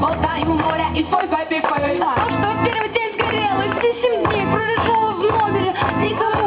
Болтаю моря и свой вайпи пей. А что первый день сгорело, все семь дней пролежала в номере, никого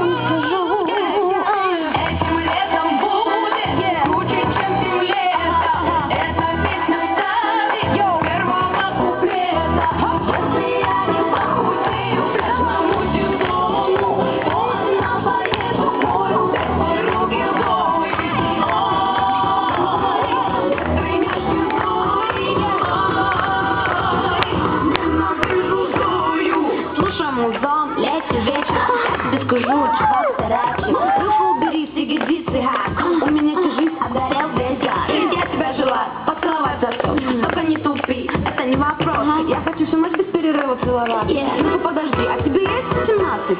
третій вечір. Тебе скажу, чувак старачий Прошу убери сигари, цигар У меня всю жизнь одарял базар И я тебя жила, поцеловать за то. Только не тупи, это не вопрос. Я хочу всю ночь без перерыва целовать Ну подожди, а тебе есть 17?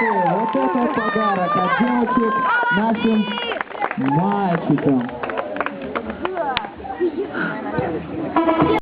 Вот это подарок от девочек нашим мальчикам.